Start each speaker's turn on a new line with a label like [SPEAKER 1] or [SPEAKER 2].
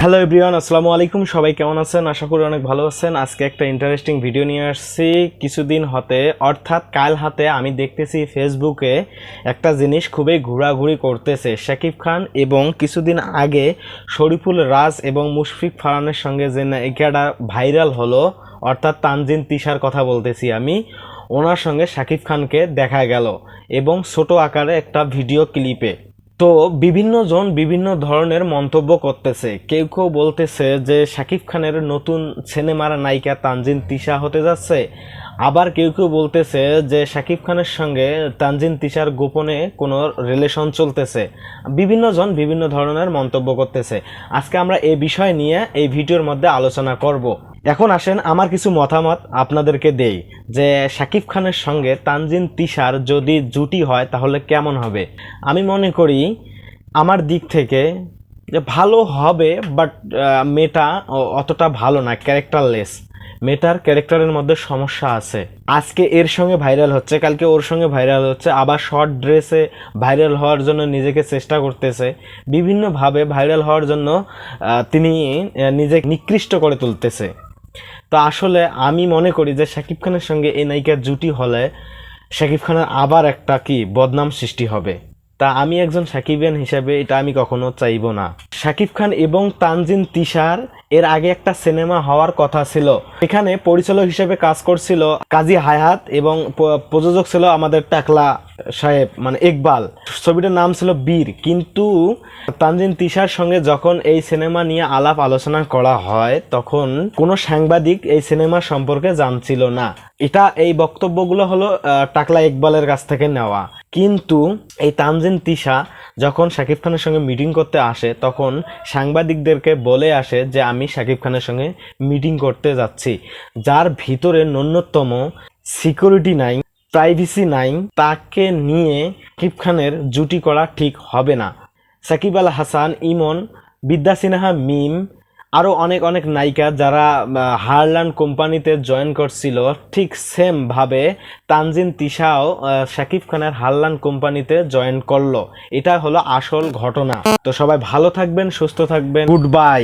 [SPEAKER 1] Hello everyone আসসালামু আলাইকুম। সবাই কেমন আছেন? আশা করি অনেক ভালো আছেন। আজকে একটা ইন্টারেস্টিং ভিডিও নিয়ে আসছি। কিছুদিন হতে, অর্থাৎ কাল হাতে আমি দেখতেছি ফেসবুকে একটা জিনিস খুবই ঘোরাঘুরি করতেছে শাকিব খান এবং কিছুদিন আগে শরীফুল রাজ এবং মুশফিক ফারানের সঙ্গে যে একটা ভাইরাল হলো, অর্থাৎ তানজিন তিশার কথা বলতেছি আমি। ওনার সঙ্গে শাকিব খানকে দেখা গেল এবং ছোট আকারে একটা ভিডিও ক্লিপে। তো বিভিন্ন জন বিভিন্ন ধরনের মন্তব্য করতেছে। কেউ কেউ বলতেছে যে শাকিব খানের নতুন সিনেমার নায়িকা তানজিন তিশা হতে যাচ্ছে। আবার কেউ কেউ বলতেছে যে শাকিব খানের সঙ্গে তানজিন তিশার গোপনে কোনো রিলেশন চলতেছে। বিভিন্ন জন বিভিন্ন ধরনের মন্তব্য করতেছে। আজকে আমরা এই বিষয় নিয়ে এই ভিডিওর মধ্যে আলোচনা করব। এখন আসেন আমার কিছু মতামত আপনাদেরকে দেই, যে শাকিব খানের সঙ্গে তানজিন তিশার যদি জুটি হয় তাহলে কেমন হবে? আমি মনে করি আমার দিক থেকে যে ভালো হবে বাট মেয়েটা অতটা ভালো না, ক্যারেক্টারলেস। মেয়েটার ক্যারেক্টারের মধ্যে সমস্যা আছে। আজকে এর সঙ্গে ভাইরাল হচ্ছে, কালকে ওর সঙ্গে ভাইরাল হচ্ছে, আবার শর্ট ড্রেসে ভাইরাল হওয়ার জন্য নিজেকে চেষ্টা করতেছে। বিভিন্নভাবে ভাইরাল হওয়ার জন্য তিনি নিজেকে নিকৃষ্ট করে তুলতেছে। তো আসলে আমি মনে করি যে শাকিব খানের সঙ্গে এই নায়িকার জুটি হলে শাকিব খানের আবার একটা কি বদনাম সৃষ্টি হবে। তা আমি একজন সাকিবিয়ান হিসেবে এটা আমি কখনো চাইব না। শাকিব খান এবং তানজিন তিশার এর আগে একটা সিনেমা হওয়ার কথা ছিল। এখানে পরিচালক হিসেবে কাজ করছিল কাজী হায়াত এবং প্রযোজক ছিল আমাদের টাকলা সাহেব মানে ইকবাল। ছবিটার নাম ছিল বীর, কিন্তু তানজিন তিশার সঙ্গে যখন এই সিনেমা নিয়ে আলাপ আলোচনা করা হয়, তখন কোনো সাংবাদিক এই সিনেমা সম্পর্কে জানছিল না। এটা এই বক্তব্যগুলো হলো টাকলা ইকবালের কাছ থেকে নেওয়া। কিন্তু এই তানজিন তিশা যখন শাকিব খানের সঙ্গে মিটিং করতে আসে, তখন সাংবাদিকদেরকে বলে আসে যে, আমি শাকিব খানের সঙ্গে মিটিং করতে যাচ্ছি। যার ভিতরে ন্যূনতম সিকিউরিটি নাই। প্রাইভেসি নাই, তাকে নিয়ে শাকিব খানের জুটি করা ঠিক হবে না। সাকিব আল হাসান, ইমন, বিদ্যা সিনহা, মিম আরও অনেক অনেক নায়িকা যারা হারলান কোম্পানিতে জয়েন করছিল। ঠিক সেমভাবে তানজিন তিশাও শাকিব খানের হারলান কোম্পানিতে জয়েন করল। এটা হলো আসল ঘটনা। তো সবাই ভালো থাকবেন, সুস্থ থাকবেন। Good bye.